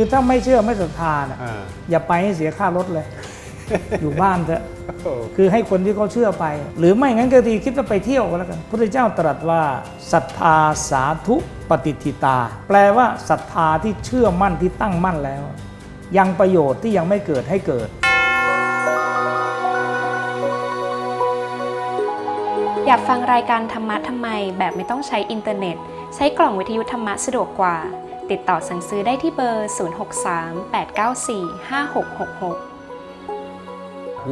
คือถ้าไม่เชื่อไม่ศรัทธาน่ะอ่า อย่าไปให้เสียค่ารถเลย อยู่บ้านเถอะ โอ้คือให้คนที่เขาเชื่อไป หรือไม่งั้นก็ทีคิดว่าไปเที่ยวก็แล้วกันพระเจ้าตรัสว่าศรัทธาสาธุปฏิทิตา แปลว่าศรัทธาที่เชื่อมั่นที่ตั้งมั่นแล้ว ยังประโยชน์ที่ยังไม่เกิดให้เกิด อยากฟังรายการธรรมะทำไมแบบไม่ต้องใช้อินเทอร์เน็ต ใช้กล่องวิทยุธรรมะสะดวกกว่า ติดต่อสั่งซื้อได้ที่เบอร์ 0638945666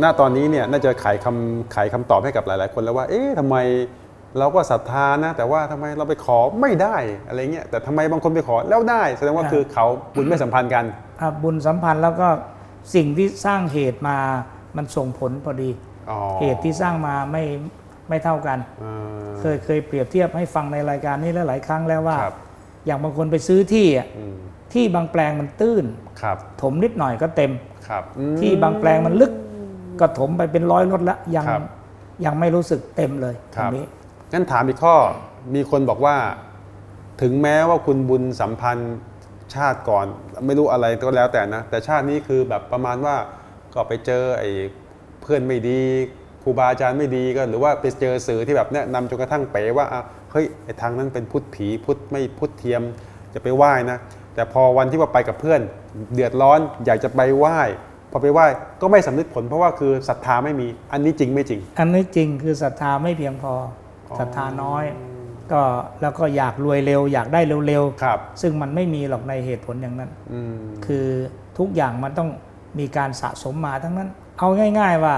ณตอนนี้เนี่ยน่าจะไขคำไขคำตอบให้กับหลาย ๆ คนแล้วว่า เอ๊ะทำไมเราก็ศรัทธานะ แต่ว่าทำไมเราไปขอไม่ได้อะไรเงี้ยแต่ทำไมบางคนไปขอแล้วได้ แสดงว่าครับคือเขาบุญไม่สัมพันธ์กันอะบุญสัมพันธ์แล้วก็สิ่งที่สร้างเหตุมามันส่งผลพอดี อ๋อเหตุที่สร้างมาไม่ไม่เท่ากัน อ่า เคยเคยเปรียบเทียบให้ฟังในรายการนี้หลายๆครั้งแล้วว่า ครับ อย่างบางคนไปซื้อที่อะอืมที่บางแปลงมันตื้นครับถมนิดหน่อยก็เต็มครับอืมที่บางแปลงมันลึกก็ถมไปเป็นร้อยรถแล้วยังครับยังไม่รู้สึกเต็มเลยคตรรังบนี้งั้นถามอีกข้อมีคนบอกว่า ถึงแม้ว่าคุณบุญสัมพันธ์ชาติก่อน ไม่รู้อะไรก็แล้วแต่นะ แต่ชาตินี้คือแบบประมาณว่าก็ไปเจอไอ้เพื่อนไม่ดีครูบาอาจารย์ไม่ดีก็หรือว่าไปเจอสื่อที่แบบแนะนำจนกระทั่งเป๋ว่าอะเฮ้ยไอ้ทางนั้นเป็นพุทธผีพุทธไม่พุทธเทียมจะไปไหว้นะ แต่พอวันที่ว่าไปกับเพื่อน เดือดร้อนอยากจะไปไหว้พอไปไหว้ก็ไม่สำนึกผลเพราะว่าคือศรัทธาไม่มีอันนี้จริงไม่จริง อันนี้จริงคือศรัทธาไม่เพียงพออ๋อศรัทธาน้อย ก็แล้วก็อยากรวยเร็ว อยากได้เร็วครับๆซึ่งมันไม่มีหรอกในเหตุผลอย่างนั้นอืมคือทุกอย่างมันต้องมีการสะสมมาทั้งนั้น เอาง่าย ๆว่า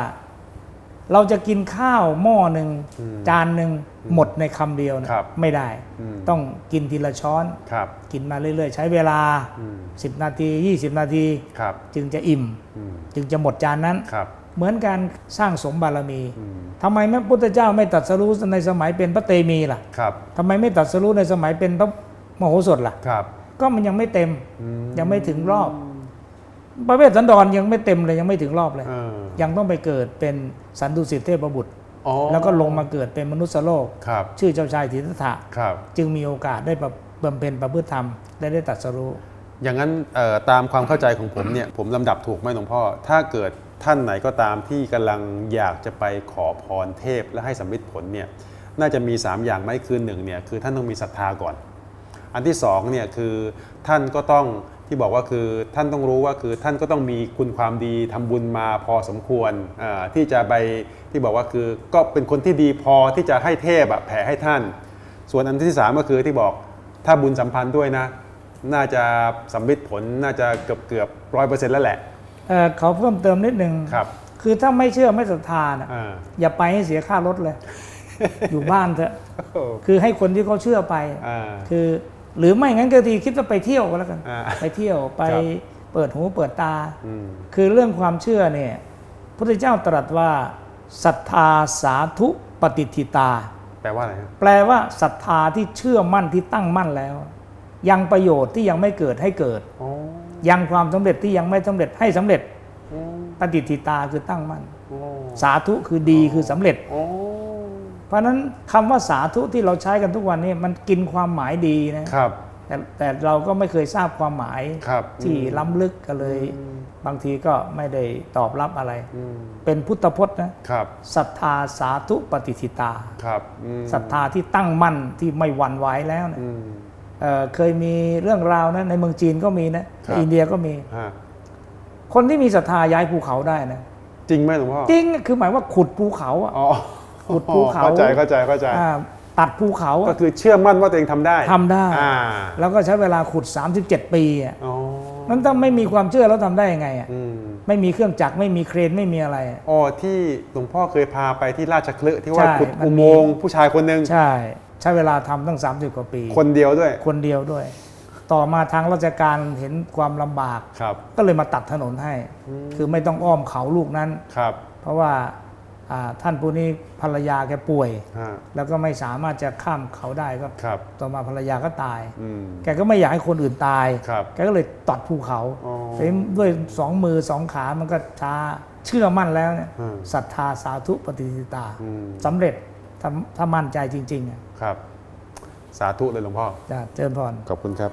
เราจะกินข้าวหม้อหนึ่งอืมจานหนึ่งหมดในคำเดียวนะครับไม่ได้ อืม ต้องกินทีละช้อน ครับ กินมาเรื่อยๆ ใช้เวลา อืม 10 นาที 20 นาที ครับจึงจะอิ่ม อืมจึงจะหมดจานนั้น ครับเหมือนการสร้างสมบารมีอืมทำไมแม่พุทธเจ้าไม่ตรัดสรู้ในสมัยเป็นพระเตมีล่ะครับทำไมไม่ตรัดสรู้ในสมัยเป็นพระมโหสถล่ะ ครับก็มันยังไม่เต็ม อืมยังไม่ถึงรอบ พระเวสสันดรยังไม่เต็มเลยยังไม่ถึงรอบเลยเออยังต้องไปเกิดเป็นสันดุสิตเทพบุตรอ๋อแล้วก็ลงมาเกิดเป็นมนุษย์โลกครับชื่อเจ้าชายถิทธัตถะครับจึงมีโอกาสได้ประบำเพ็ญประพฤติธรรมและได้ตรัดสรู้อย่างนั้นเอ่อตามความเข้าใจของผมเนี่ยผมลำดับถูกไหมหลวงพ่อ ถ้าเกิดท่านไหนก็ตามที่กำลังอยากจะไปขอพรเทพและให้สำเร็จผลเนี่ยน่าจะมี 3 อย่างไหมคือหนึ่งเนี่ยคือท่านต้องมีศรัทธาก่อน อันที่สองเนี่ยคือท่านก็ต้อง ที่บอกว่าคือท่านต้องรู้ว่าคือท่านก็ต้องมีคุณความดีทำบุญมาพอสมควรอ่าที่จะไปที่บอกว่าคือก็เป็นคนที่ดีพอที่จะให้เทพอะแผ่ให้ท่าน ส่วนอันที่สามก็คือที่บอกถ้าบุญสัมพันธ์ด้วยนะ น่าจะสำเร็จผลน่าจะเกือบเกือบร้อยเปอร์เซ็นต์แล้วแหละเอ่อเขาเพิ่มเติมนิดนึงครับ คือถ้าไม่เชื่อไม่ศรัทธานะอ่าอย่าไปให้เสียค่ารถเลย อยู่บ้านเถอะคือให้คนที่เขาเชื่อไปอ่าคือ หรือไม่งั้นก็ทีคิดว่าไปเที่ยวก็แล้วกัน อ่าไปเที่ยวไปครับ เปิดหูเปิดตา อืมคือเรื่องความเชื่อเนี่ยพระพุทธเจ้าตรัสว่าศรัทธาสาธุปฏิทิตา แปลว่าอะไรฮะแปลว่าศรัทธาที่เชื่อมั่นที่ตั้งมั่นแล้ว ยังประโยชน์ที่ยังไม่เกิดให้เกิด อ๋อยังความสำเร็จที่ยังไม่สำเร็จให้สำเร็จอ๋อปฏิทิตาคือตั้งมั่นอ๋อสาธุคือดีคือสำเร็จอ๋อ เพราะฉะนั้นคำว่าสาธุที่เราใช้กันทุกวันนี้มันกินความหมายดีนะครับแต่แต่เราก็ไม่เคยทราบความหมายครับที่อืมล้ำลึกก็เลย บางทีก็ไม่ได้ตอบรับอะไรอืมเป็นพุทธพจน์นะครับศรัทธาสาธุปฏิทิตาครับอืมศรัทธาที่ตั้งมั่นที่ไม่หวั่นไหวแล้วเนี่ยอืมเอ่อเคยมีเรื่องราวนะในเมืองจีนก็มีนะครับในอินเดียก็มีฮะคนที่มีศรัทธาย้ายภูเขาได้นะ จริงไหมหลวงพ่อจริงคือหมายว่าขุดภูเขาอะอ๋อ ขุดภูเขาเข้าใจเข้าใจเข้าใจอ่าตัดภูเขาก็อะคือเชื่อมั่นว่าตัวเองทำได้ทำได้ อ่าแล้วก็ใช้เวลาขุด 37 ปีอะอ๋อนั้นถ้าไม่มีความเชื่อแล้วทำได้ยังไงอะอืมไม่มีเครื่องจักรไม่มีเครนไม่มีอะไรอะอ๋อที่หลวงพ่อเคยพาไปที่ราชคลึที่ว่าใช่ขุดมันมี อุโมงค์ผู้ชายคนหนึ่งใช่ ใช้เวลาทำตั้ง 30 กว่าปี คนเดียวด้วยคนเดียวด้วย ต่อมาทางราชการเห็นความลำบาก ครับ ก็เลยมาตัดถนนให้ คือไม่ต้องอ้อมเขาลูกนั้น ครับ เพราะว่าอ่า ท่านผู้นี้ภรรยาแกป่วยฮะแล้วก็ไม่สามารถจะข้ามเขาได้ก็ครับต่อมาภรรยาก็ตายอืมแกก็ไม่อยากให้คนอื่นตายครับแกก็เลยตัดภูเขาอ๋อแต่ด้วยสองมือสองขามันก็ช้าเชื่อมั่นแล้วเนี่ยอืมศรัทธาสาธุปฏิทิตาอืมสำเร็จถ้าถ้ามั่นใจจริงๆอะครับ สาธุเลยหลวงพ่อจะเจริญพรขอบคุณครับ